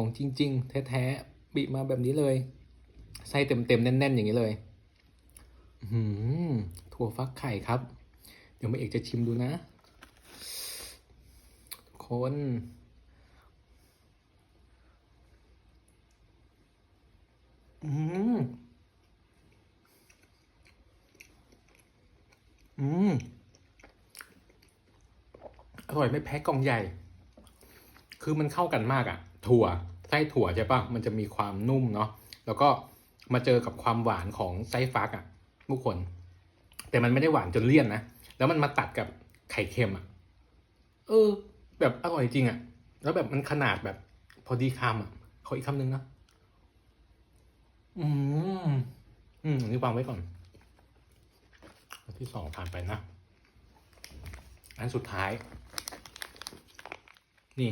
ของจริง ๆ แท้ๆบิมาแบบนี้เลย ไส้เต็มๆแน่น ๆ อย่างนี้เลยหือถั่วฟักไข่ครับ เดี๋ยวแม่เอกจะชิมดูนะทุกคนอืมอืมอร่อยไม่แพ้กล่องใหญ่ คือมันเข้ากันมากอะถั่วไส้ถั่วใช่ปะมันจะมีความนุ่มเนาะแล้วก็มาเจอกับความหวานของไส้ฟักอะทุกคน แต่มันไม่ได้หวานจนเลี่ยนนะแล้วมันมาตัดกับไข่เค็มอะเออ แบบอร่อยจริงอะแล้วแบบมันขนาดแบบ พอดีคำอะขออีกคำหนึ่งนะอืมอืมนนี้วางไว้ก่อนอันที่สองผ่านไปนะ อันสุดท้าย นี่